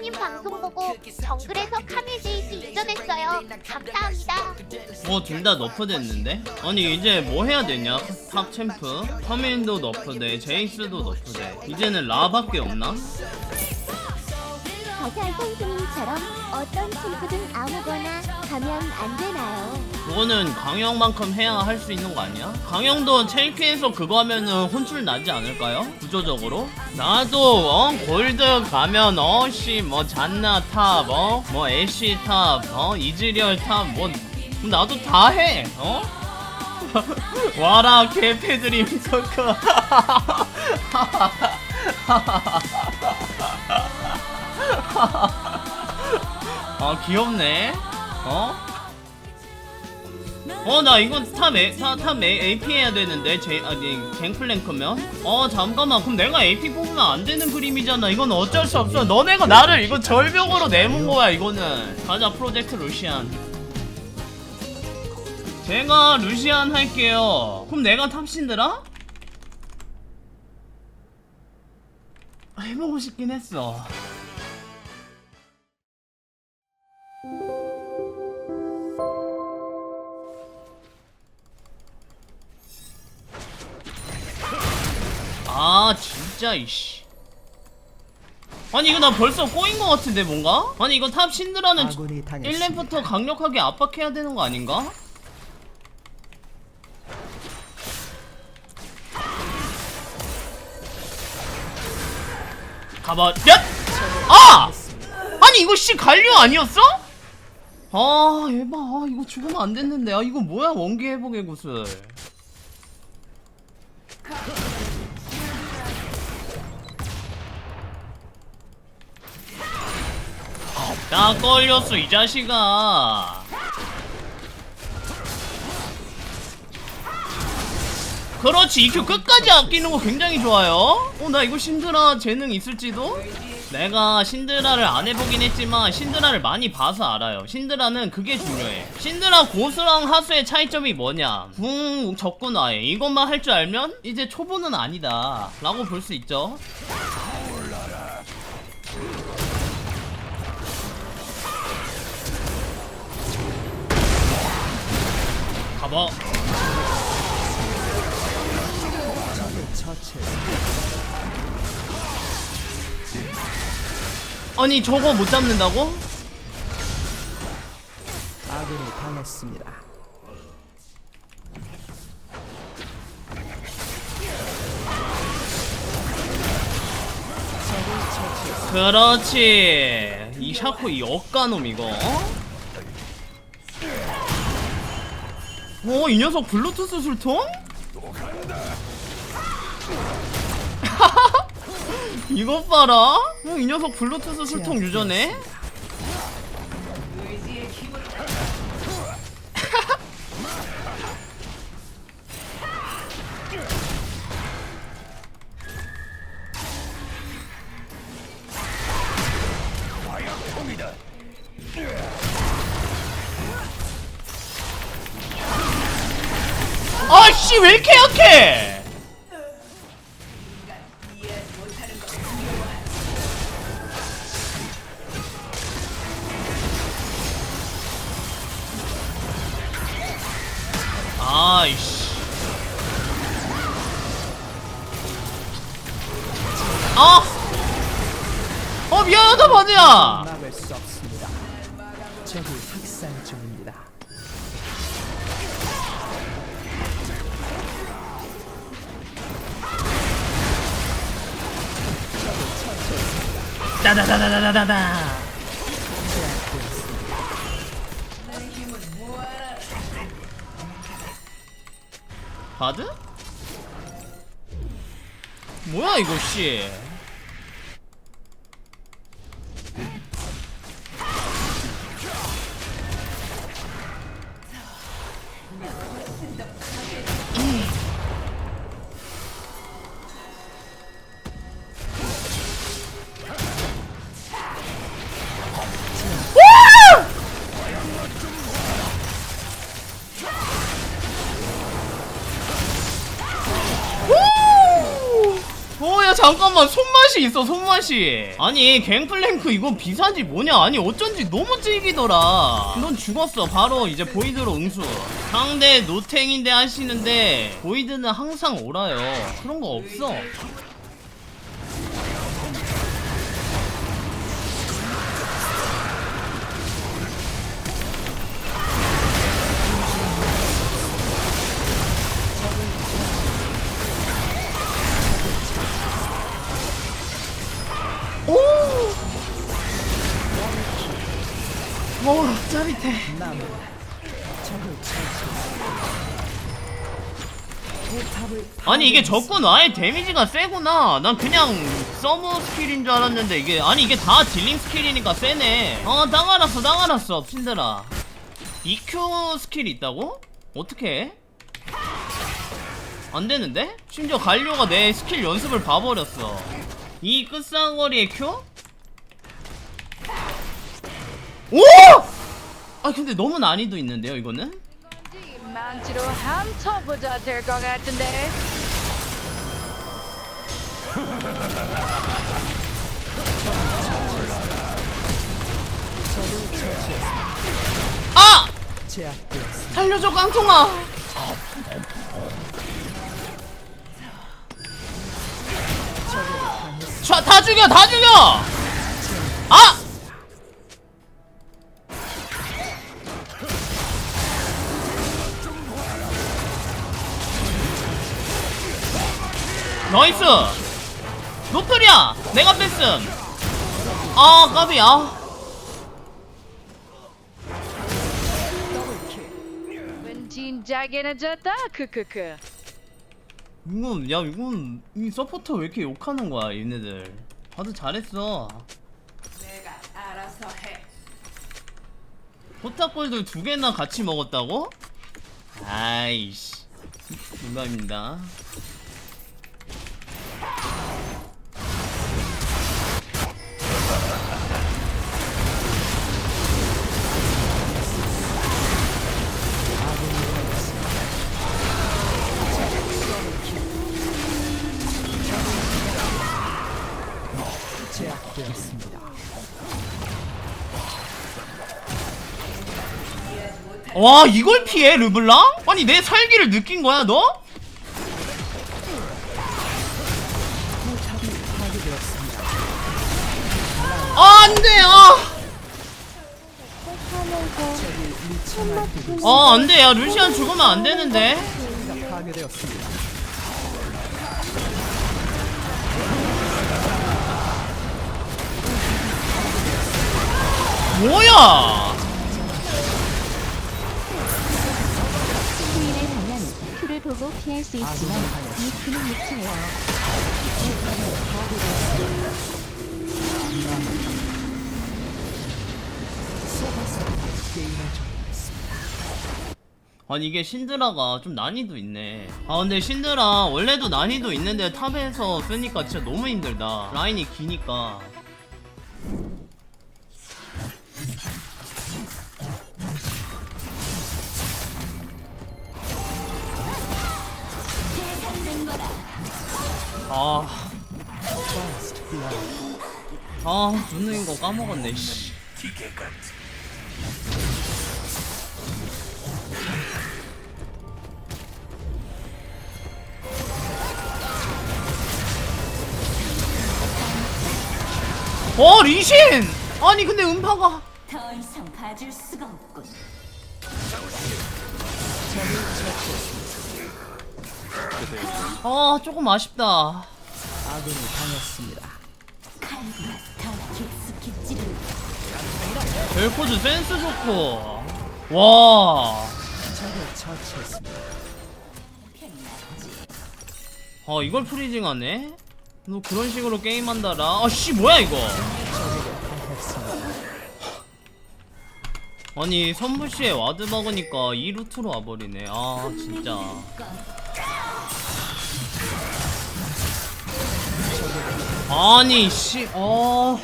루시아님 방송 보고 정글에서 카밀 제이스 이전했어요. 감사합니다. 뭐둘다 너프됐는데? 아니 이제 뭐 해야 되냐? 탑 챔프 커맨도 너프돼 제이스도 너프돼 이제는 라밖에 없나? 가살 선수님처럼 어떤 친구든 아무거나 가면 안 되나요? 그거는 강영만큼 해야 할 수 있는 거 아니야? 강영도 첼키에서 그거 하면은 혼쭐 나지 않을까요? 구조적으로? 나도 어 골드 가면 어씨 뭐 잔나 탑 어 뭐 애쉬 탑 어 이즈리얼 탑 뭐 나도 다 해 어? 와라 개패드림 서크 아 귀엽네 어? 어 나 이거 탑, A, 탑, 탑 A, AP 해야 되는데 제, 아니 갱플랭크면? 어 잠깐만 그럼 내가 AP 뽑으면 안 되는 그림이잖아. 이건 어쩔 수 없어. 너네가 나를 이거 절벽으로 내몬 거야 이거는. 가자 프로젝트 루시안. 제가 루시안 할게요. 그럼 내가 탑신드라? 해보고 싶긴 했어 아 진짜 이씨 아니 이거 나 벌써 꼬인 거 같은데 뭔가? 아니 이거 탑 신드라는 아군이 당했습니다. 1렙부터 강력하게 압박해야 되는 거 아닌가? 가봐 야! 아! 아니 이거 씨 관료 아니었어? 아 에바 아, 이거 죽으면 안 됐는데 아 이거 뭐야 원기 회복의 구슬 나 걸렸어 이 자식아. 그렇지 EQ 끝까지 아끼는 거 굉장히 좋아요. 어 나 이거 신드라 재능 있을지도? 내가 신드라를 안 해보긴 했지만 신드라를 많이 봐서 알아요. 신드라는 그게 중요해. 신드라 고수랑 하수의 차이점이 뭐냐? 궁 적군 아예. 이것만 할 줄 알면 이제 초보는 아니다. 라고 볼 수 있죠 처치했습니다. 아니 저거 못 잡는다고? 아군이 당했습니다. 그렇지 이 샤코 이 억가놈 이거 어? 이 녀석 블루투스 술통? 이것 봐라 어, 이 녀석 블루투스 술통 유저네? 아씨 왜 이렇게 약해? 아이씨. 아! 어 미안하다 바드야 다다다다다다다 바드? 뭐야 이거 씨 있어 손맛이. 아니 갱플랭크 이거 비사지 뭐냐? 아니 어쩐지 너무 질기더라. 넌 죽었어. 바로 이제 보이드로 응수. 상대 노탱인데 하시는데 보이드는 항상 오라요. 그런 거 없어 아니 이게 적군 아예 데미지가 세구나 난 그냥 서머 스킬인 줄 알았는데 이게 아니 이게 다 딜링 스킬이니까 세네 어땅 알았어 땅 알았어 신들아 EQ 스킬이 있다고? 어떻게 해? 안되는데? 심지어 갈료가 내 스킬 연습을 봐버렸어 이 끝사거리의 Q? 오! 아 근데 너무 난이도 있는데요 이거는? 망치로 함쳐보자 될 것 같은데. 아! 살려줘 깡통아! 자, 다 죽여 다 죽여! 아! 나이스 노플이야! 내가 뺐음. 아 까비 아웬 진작에 늦었다 크크크. 이건 야 이건 이 서포터 왜 이렇게 욕하는 거야 얘네들. 다들 잘했어. 내가 알아서 해. 포탑골들 두 개나 같이 먹었다고? 아이씨. 농담입니다. 와 이걸 피해 르블랑? 아니 내 살기를 느낀 거야 너? 아 아, 미쳐 날뛰고 있습니다. 아 안 돼 야 루시안 죽으면 안 되는데. 뭐야 큐를 보고 피할 수 있지만. 게임을 종료했습니다. 아니 이게 신드라가 좀 난이도 있네 아 근데 신드라 원래도 난이도 있는데 탑에서 쓰니까 진짜 너무 힘들다 라인이 기니까 아. 아, 눈누인 거 까먹었네, 씨. 어, 리신! 아니, 근데 음파가. 더 이상 봐줄 수가 아, 조금 아쉽다. 아군이 당했습니다. 벨코즈 센스 좋고. 와. 적을 처치했습니다. 아, 이걸 프리징하네? 너 그런 식으로 게임한다라. 아, 씨, 뭐야, 이거. 당했습니다. 아니 선부시에 와드 먹으니까 이 루트로 와버리네 아 진짜 아니 씨 어.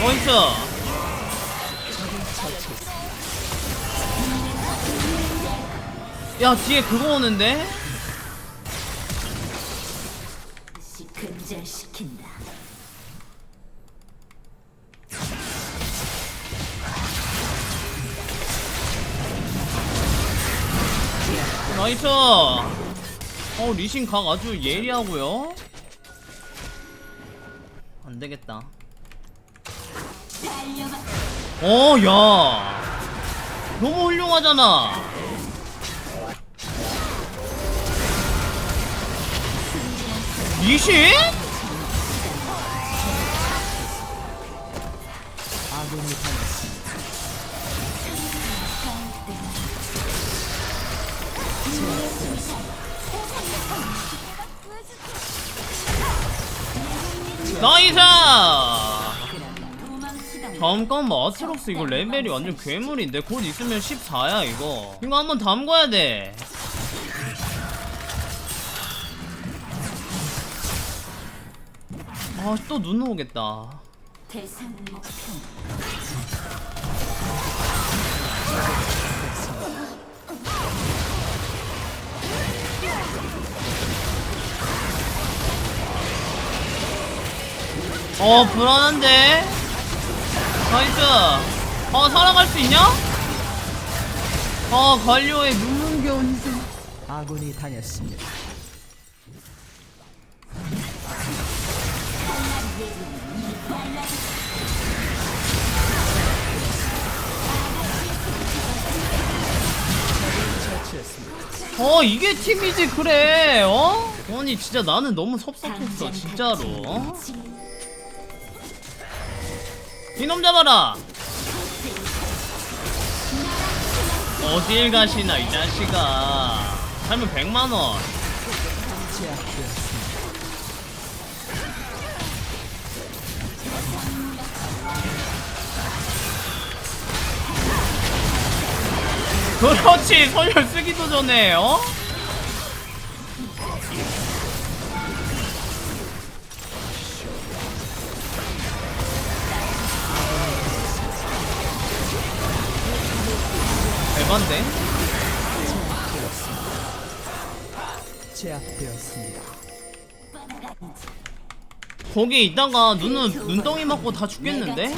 포인트 야 뒤에 그거 오는데? 나이스. 어 리신 각 아주 예리하고요. 안되겠다. 어야. 너무 훌륭하잖아. 리신? 아 나이스. 잠깐만 아트록스 이거 레벨이 완전 괴물인데 곧 있으면 14야 이거 이거 한번 담궈야 돼 아 또 눈 오겠다 대상 목표. 어 불안한데 나이스 어 살아갈 수 있냐? 어 관료의 눈물겨운 희생 아군이. 처치했습니다. 어 이게 팀이지 그래 어? 아니 진짜 나는 너무 섭섭했어 진짜로 어? 이놈 잡아라 어딜 가시나 이 자식아 살면 100만원 제압되었습니다. 그렇지 선열 쓰기도 전에 어? 대반데? 제압되었습니다. 거기 있다가 눈은 눈덩이 맞고 다 죽겠는데?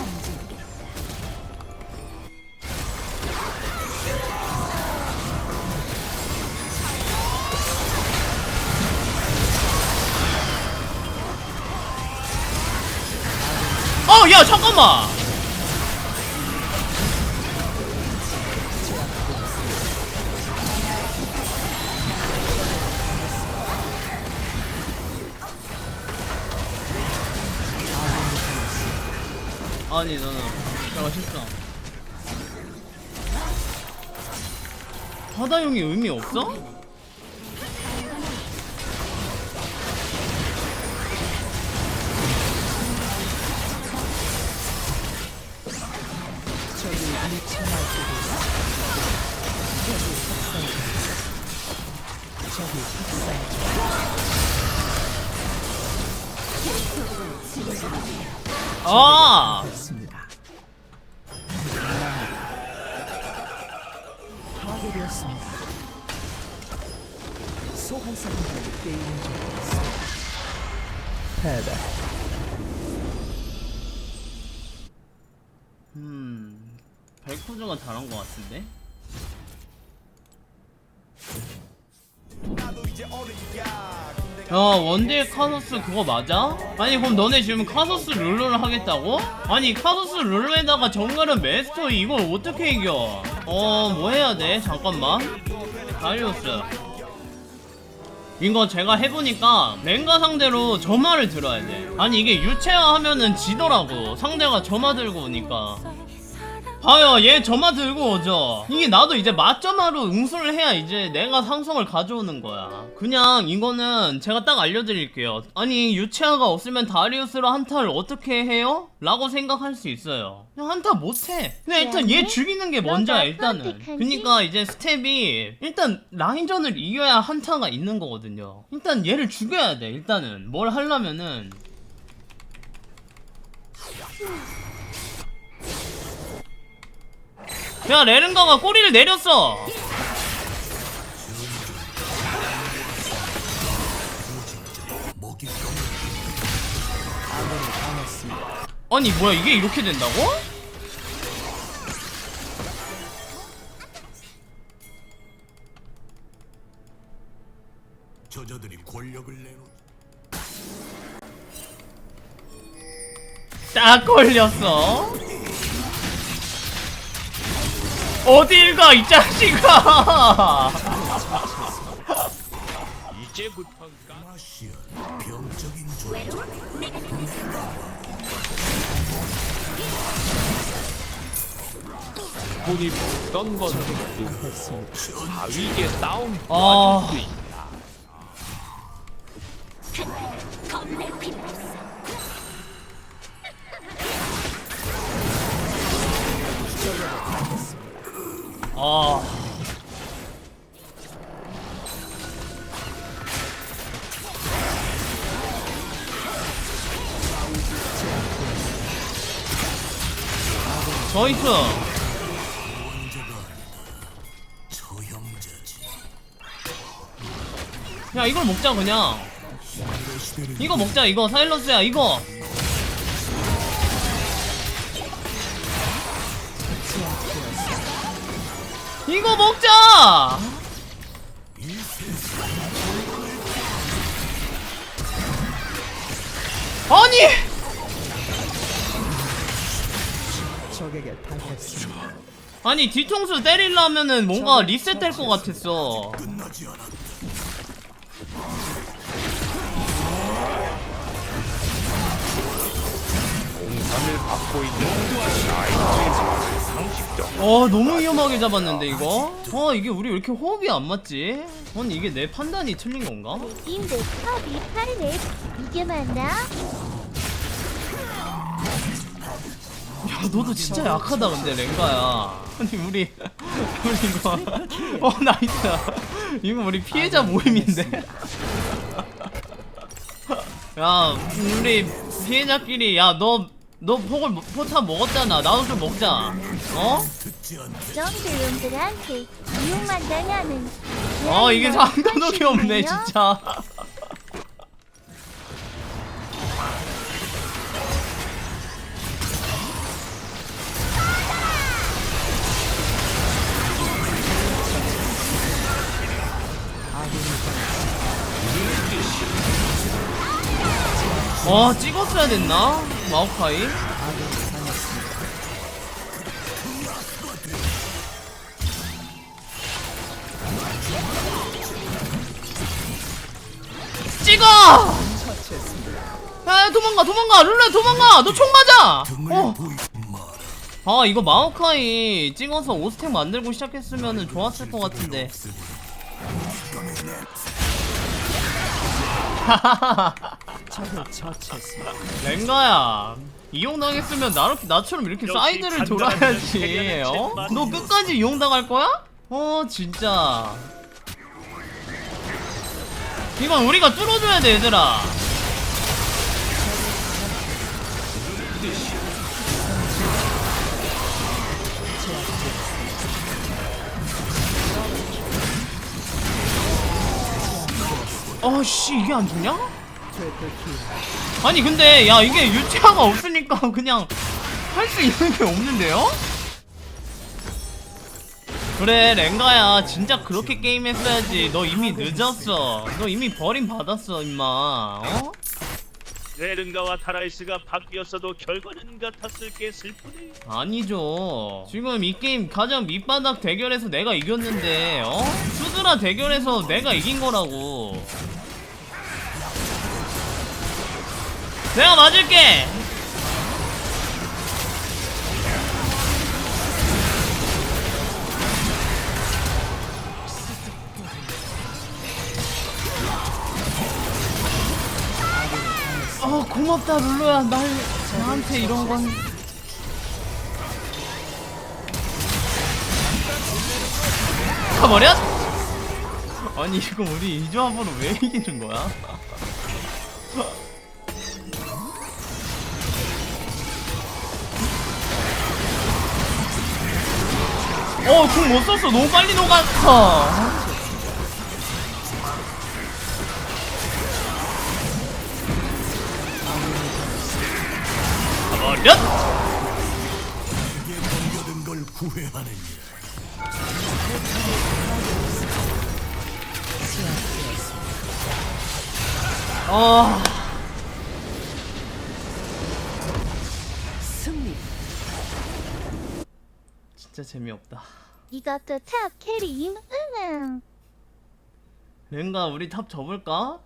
어, 야, 잠깐만! 아니, 너는 내가 실수. 바다용이 의미 없어? 아! 원딜 카서스 그거 맞아? 아니 그럼 너네 지금 카서스 룰루를 하겠다고? 아니 카서스 룰루에다가 정글은 메스터 이걸 어떻게 이겨? 어 뭐 해야 돼? 잠깐만 다리우스 이거 제가 해보니까 랭가 상대로 점화를 들어야 돼 아니 이게 유체화 하면은 지더라고 상대가 점화 들고 오니까 봐요. 얘 점화 들고 오죠. 이게 나도 이제 맞점화로 응수를 해야 이제 내가 상성을 가져오는 거야. 그냥 이거는 제가 딱 알려드릴게요. 아니 유체화가 없으면 다리우스로 한타를 어떻게 해요? 라고 생각할 수 있어요. 그냥 한타 못해. 그냥 일단 얘 죽이는 게 먼저야 일단은. 그니까 이제 스텝이 일단 라인전을 이겨야 한타가 있는 거거든요. 일단 얘를 죽여야 돼 일단은. 뭘 하려면은 야 레른가가 꼬리를 내렸어. 아니 뭐야 이게 이렇게 된다고? 저자들이 권력을 내놓 딱 걸렸어 어딜 가 이 자식아! 존재 손이 뻗던 것도 바위게 다운 아 없어. 아. 저이스 야 이걸 먹자 그냥. 이거 먹자 이거. 사일러스야 이거 이거 먹자 아니. 아니 뒤통수 때리려면은 뭔가 리셋될 것 같았어 받고 있는 어 너무 위험하게 잡았는데 이거? 어 이게 우리 왜 이렇게 호흡이 안 맞지? 아니 이게 내 판단이 틀린 건가? 인데 컵이 팔레 이게 맞나? 야 너도 진짜 약하다 근데 랭가야. 아니 우리 우리 이거 어 나이스 이거 우리 피해자 모임인데. 야 우리 피해자끼리 야 너 너 폭을 포탑 먹었잖아 나도 좀 먹자 어? 않게 정들용들한테 이용만 당하는 아 이게 상관없이 없네 진짜 와 찍었어야 됐나? 마오카이? 아군이 당했습니다. 찍어! 야 도망가 도망가 룰레 도망가 너 총 맞아 어. 아 이거 마오카이 찍어서 오스텍 만들고 시작했으면 좋았을 것 같은데 적을 처치했습니다. 랭가야 이용당했으면 나, 나처럼 이렇게 사이드를 돌아야지 어? 너 끝까지 이용당할 거야? 어 진짜 이건 우리가 뚫어줘야 돼 얘들아 어씨 이게 안 되냐? 아니 근데 야 이게 유채화가 없으니까 그냥 할 수 있는 게 없는데요? 그래 랭가야 진짜 그렇게 게임했어야지 너 이미 늦었어 너 이미 버림 받았어 임마 어? 레른가와 타라이스가 바뀌었어도 결과는 같았을 게 슬프네. 아니죠 지금 이 게임 가장 밑바닥 대결에서 내가 이겼는데 어? 수드라 대결에서 내가 이긴 거라고 내가 맞을게 어 고맙다 룰루야 날 나한테 이런 건 가버려? 아니 이거 우리 이 조합으로 왜 이기는 거야? 어 궁 못 썼어. 너무 빨리 녹았어. 버렸. 넘 진짜 재미없다. 이것도 탑 캐리 응. 렌가 우리 탑 접을까?